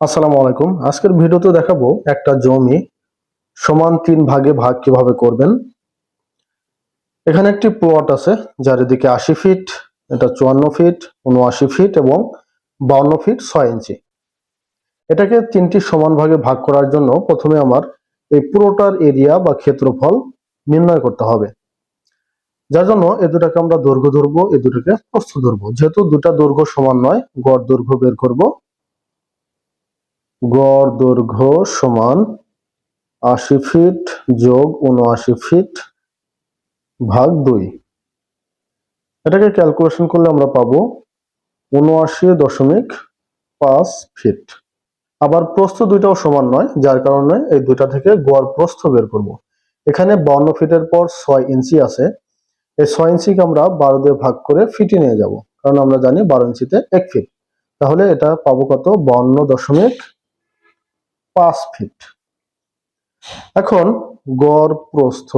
আসসালামু আলাইকুম। আজকের ভিডিওতে দেখাবো একটা জমি সমান তিন ভাগে ভাগ কীভাবে করবেন। এখানে একটি প্লট আছে, যার এদিকে আশি ফিট এটা চুয়ান্ন ফিট উনআশি ফিট এবং বাউন্ন ফিট ছয় ইঞ্চি। এটাকে তিনটি সমান ভাগে ভাগ করার জন্য প্রথমে আমার এই পুরোটার এরিয়া বা ক্ষেত্রফল নির্ণয় করতে হবে। যার জন্য এ দুটাকে আমরা দৈর্ঘ্য ধরবো, এ দুটাকে প্রস্থ ধরবো। যেহেতু দুটা দৈর্ঘ্য সমান নয়, গড় দৈর্ঘ্য বের করব। গড় দৈর্ঘ্য সমান আশি ফিট যোগ উনআশি ফিট ভাগ দুই। এটাকে ক্যালকুলেশন করলে আমরা পাবো উনআশি দশমিক পাঁচ ফিট। আবার প্রস্থ দুইটাও সমান নয়, যার কারণে এই দুইটা থেকে গড় প্রস্থ বের করব। এখানে বান্ন ফিটের পর ছয় ইঞ্চি আছে। এই ছয় ইঞ্চিকে আমরা বারো দিয়ে ভাগ করে ফিটে নিয়ে যাব, কারণ আমরা জানি বারো ইঞ্চিতে এক ফিট। তাহলে এটা পাবো কত? বান্ন দশমিক পাঁচ ফিট এখন গড় প্রস্থ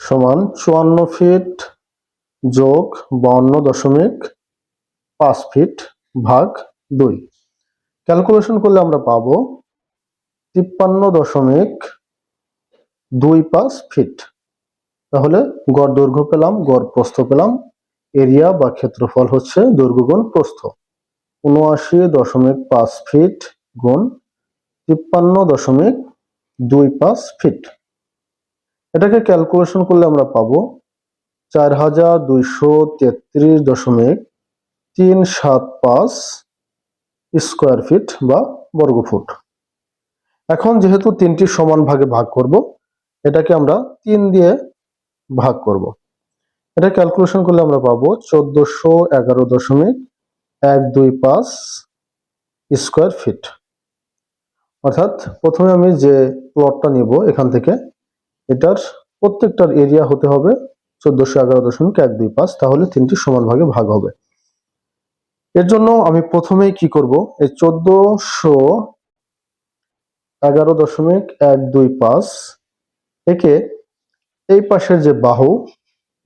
সমান চুয়ান্ন ফিট যোগ বাউন্ন দশমিক পাঁচ ফিট ভাগ দুই। ক্যালকুলেশন করলে আমরা পাবো তিপ্পান্ন দশমিক দুই পাঁচ ফিট তাহলে গড় দৈর্ঘ্য পেলাম, গড় প্রস্থ পেলাম, এরিয়া বা ক্ষেত্রফল হচ্ছে দৈর্ঘ্য গুণ প্রস্থ। উনআশি দশমিক পাঁচ ফিট গুণ তিপ্পান্ন দশমিক দুই পাঁচ ফিট। এটাকে ক্যালকুলেশন করলে আমরা পাবো চার হাজার দুইশো তেত্রিশ দশমিক তিন সাত পাঁচ স্কোয়ার ফিট বা বর্গ ফুট এখন যেহেতু তিনটি সমান ভাগে ভাগ করব, এটাকে আমরা তিন দিয়ে ভাগ করব। এটা ক্যালকুলেশন করলে আমরা পাবো চোদ্দশো এগারো দশমিক এক, দুই, পাঁচ স্কোয়ার ফিট। অর্থাৎ প্রথমে আমি যে প্লটটা নিব এখান থেকে, এটার প্রত্যেকটার এরিয়া হতে হবে চোদ্দশো এগারো দশমিক এক, দুই, পাঁচ, তাহলে তিনটি সমান ভাগে ভাগ হবে। এর জন্য আমি প্রথমেই কি করব? এই চোদ্দশো এগারো দশমিক এক, দুই, পাঁচ, একে এই পাশের যে বাহু,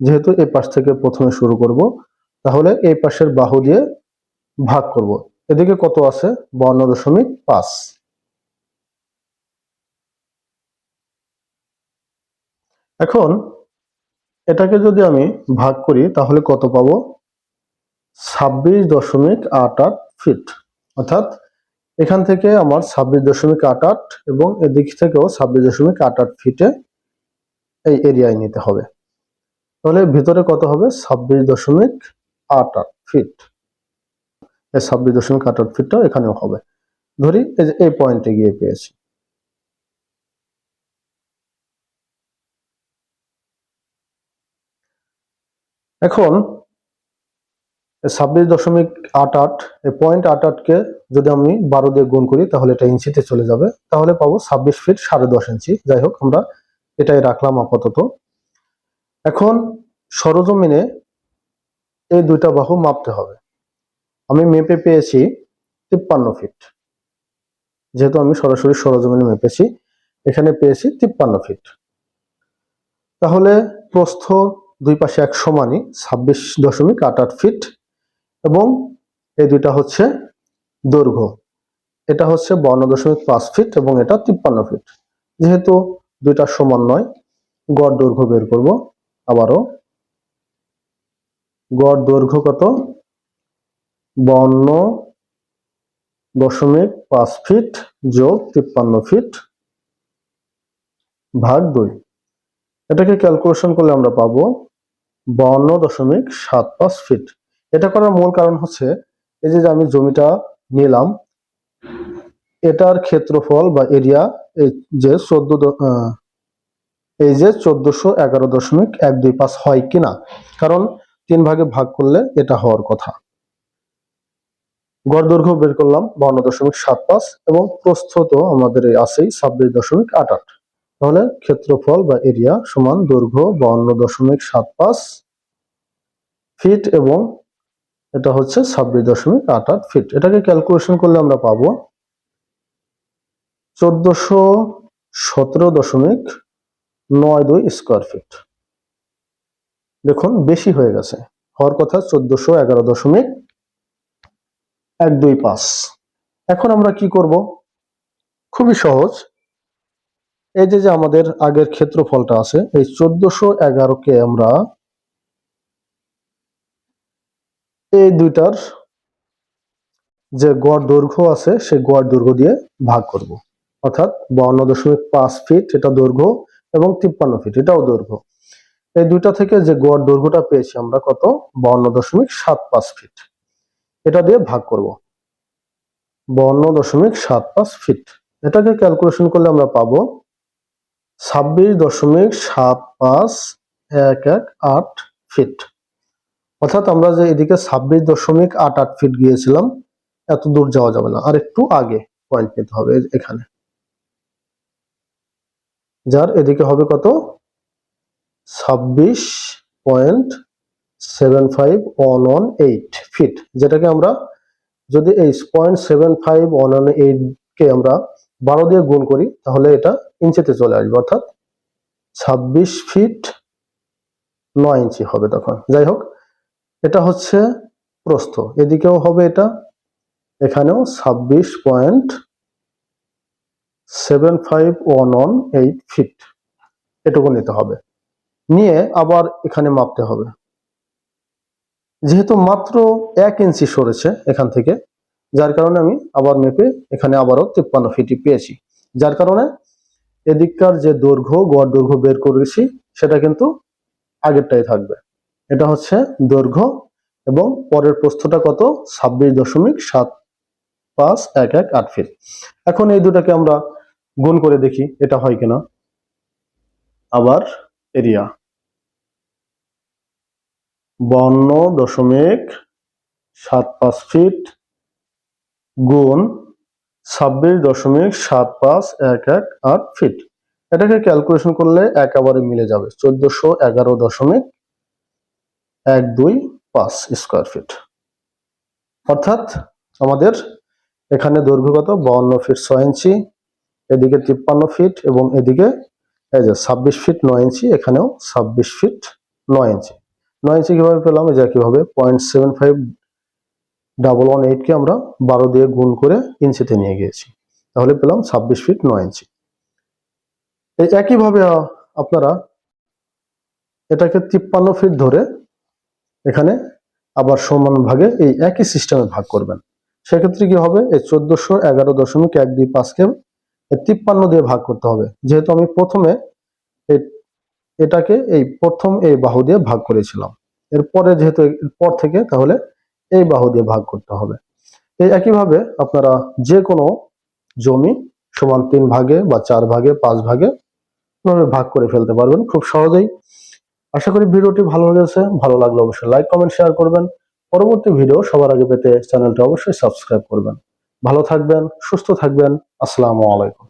যেহেতু এই পাশ থেকে প্রথমে শুরু করব, তাহলে এই পাশের বাহু দিয়ে ভাগ করব। এদিকে কত আছে? বান্ন দশমিক পাঁচ। এখন এটাকে যদি আমি ভাগ করি, তাহলে কত পাবো? ছাব্বিশ দশমিক আট আট ফিট। অর্থাৎ এখান থেকে আমার ছাব্বিশ দশমিক আট আট এবং এদিক থেকেও ছাব্বিশ দশমিক আট আট ফিটে এই এরিয়ায় নিতে হবে। তাহলে ভিতরে কত হবে? ছাব্বিশ দশমিক আট আট ফিট। এই ছাব্বিশ দশমিক আট আট ফিটটা এখানেও হবে। ধরি এই যে এই পয়েন্টে গিয়ে পেয়েছি। এখন ছাব্বিশ দশমিক আট আট, এই পয়েন্ট আট আটকে যদি আমি বারো দিয়ে গুণ করি, তাহলে এটা ইঞ্চিতে চলে যাবে। তাহলে পাবো ছাব্বিশ ফিট সাড়ে দশ ইঞ্চি যাই হোক, আমরা এটাই রাখলাম আপাতত। এখন সরজমিনে এই দুইটা বাহু মাপতে হবে। আমি মেপে পেয়েছি তিপ্পান্ন ফিট যেহেতু আমি সরাসরি সরজমিনে মেপেছি, এখানে পেয়েছি তিপ্পান্ন ফিট তাহলে প্রস্থ দুই পাশে এক সমানই, ছাব্বিশ দশমিক আট আট ফিট এবং এই দুইটা হচ্ছে দৈর্ঘ্য। এটা হচ্ছে বান্ন দশমিক পাঁচ ফিট এবং এটা তিপ্পান্ন ফিট যেহেতু দুইটা সমান নয়, গড় দৈর্ঘ্য বের করব। আবারও গড় দৈর্ঘ্য কত? বান্ন দশমিক পাঁচ ফিট যোগ তিপ্পান্ন ফিট ভাগ দুই। এটাকে ক্যালকুলেশন করলে আমরা পাবো বান্ন দশমিক সাত পাঁচ ফিট। এটা করার মূল কারণ হচ্ছে এই যে আমি জমিটা নিলাম, এটার ক্ষেত্রফল বা এরিয়া এই যে চোদ্দ এই যে চোদ্দশো এগারো দশমিক এক দুই পাঁচ হয় কিনা? কারণ তিন ভাগে ভাগ করলে এটা হওয়ার কথা। গড় দৈর্ঘ্য বের করলাম বান্ন দশমিক সাত পাঁচ এবং প্রস্থ তো আমাদের আছেই ছাব্বিশ দশমিক আট আট। তাহলে ক্ষেত্রফল বা এরিয়া সমান দৈর্ঘ্য বান্ন দশমিক সাত পাঁচ ফিট এবং এটা হচ্ছে ছাব্বিশ দশমিক আট আট ফিট। এটাকে ক্যালকুলেশন করলে আমরা পাবো চোদ্দশো সতেরো দশমিক নয় দুই স্কোয়ার ফিট দেখুন, বেশি হয়ে গেছে। হওয়ার কথা চোদ্দশো এগারো দশমিক এক, দুই, পাঁচ। এখন আমরা কি করব? খুবই সহজ। এই যে যে আমাদের আগের ক্ষেত্রফলটা আছে, এই চোদ্দশো এগারোকে আমরা এই দুইটার যে গড় দৈর্ঘ্য আছে, সেই গড় দৈর্ঘ্য দিয়ে ভাগ করব। অর্থাৎ বাউন্ন দশমিক পাঁচ ফিট এটা দৈর্ঘ্য এবং তিপ্পান্ন ফিট এটাও দৈর্ঘ্য। এই দুইটা থেকে যে গড় দৈর্ঘ্যটা পেয়েছি আমরা কত? বাউন্ন দশমিক সাত পাঁচ ফিট। এটা দিয়ে ভাগ করব। বাউন্ন দশমিক সাত পাঁচ ফিট এটাকে ক্যালকুলেশন করলে আমরা পাবো ছাব্বিশ দশমিক সাত পাঁচ এক এক আট ফিট অর্থাৎ আমরা যে এদিকে ছাব্বিশ দশমিক আট আট ফিট গিয়েছিলাম, এত দূর যাওয়া যাবে না। আর একটু আগে পয়েন্ট নিতে হবে এখানে। যার এদিকে হবে কত? ছাব্বিশ point seven five one one eight feet যেটাকে আমরা যদি এই point seven five one one eight কে আমরা বারো দিয়ে গুণ করি, তাহলে এটা ইঞ্চিতে চলে আসবে, অর্থাৎ ছাব্বিশ ফিট নয় ইঞ্চি হবে তখন। যাই হোক, এটা হচ্ছে প্রস্থ। এদিকেও হবে এটা, এখানেও ছাব্বিশ point seven five one one eight feet এটুকু নিতে হবে। নিয়ে আবার এখানে মাপতে হবে। যেহেতু মাত্র এক ইঞ্চি সরেছে এখান থেকে, যার কারণে আমি আবার মেপে এখানে আবারও তিপ্পান্ন ফিটি পেয়েছি। যার কারণে এদিককার যে দৈর্ঘ্য, গড় দৈর্ঘ্য বের করেছি, সেটা কিন্তু আগেরটাই থাকবে। এটা হচ্ছে দৈর্ঘ্য এবং পরের প্রস্থটা কত? ছাব্বিশ দশমিক সাত পাঁচ এক এক আট ফিট। এখন এই দুটাকে আমরা গুণ করে দেখি, এটা হয় কিনা। আবার এরিয়া। বান্ন দশমিক সাত পাঁচ ফিট গুণ ছাব্বিশ দশমিক সাত পাঁচ এক এক আট ফিট। এটাকে ক্যালকুলেশন করলে একেবারে মিলে যাবে চোদ্দশো এগারো দশমিক এক দুই পাঁচ স্কোয়ার ফিট অর্থাৎ আমাদের এখানে দৈর্ঘ্য কত বাউন্ন ফিট ছয় ইঞ্চি, এদিকে তিপ্পান্ন ফিট এবং এদিকে এই যে ছাব্বিশ ফিট নয় ইঞ্চি, এখানেও ছাব্বিশ ফিট নয় ইঞ্চি। নয় ইঞ্চি কীভাবে পেলাম, এই যে কীভাবে point seven five double one এইটকে আমরা বারো দিয়ে গুণ করে ইঞ্চিতে নিয়ে গিয়েছি। তাহলে পেলাম ছাব্বিশ ফিট নয় ইঞ্চি এই একইভাবে আপনারা এটাকে তিপ্পান্ন ফিট ধরে এখানে আবার সমান ভাগে এই একই সিস্টেমে ভাগ করবেন। সেক্ষেত্রে কি হবে? এই চোদ্দশো এগারো দশমিক এক দুই পাঁচকে তিপ্পান্ন দিয়ে ভাগ করতে হবে। যেহেতু আমি প্রথমে এটাকে এই প্রথম এই বাহু দিয়ে ভাগ করেছিলাম। এরপরে যেহেতু পর থেকে তাহলে এই বাহু দিয়ে ভাগ করতে হবে। এই একইভাবে আপনারা যে কোনো জমি সমান তিন ভাগে বা চার ভাগে, পাঁচ ভাগে ভাগ করে ফেলতে পারবেন খুব সহজেই। আশা করি ভিডিওটি ভালো লেগেছে। ভালো লাগলে অবশ্যই লাইক, কমেন্ট, শেয়ার করবেন। পরবর্তী ভিডিও সবার আগে পেতে চ্যানেলটা অবশ্যই সাবস্ক্রাইব করবেন। ভালো থাকবেন, সুস্থ থাকবেন। আসসালামু আলাইকুম।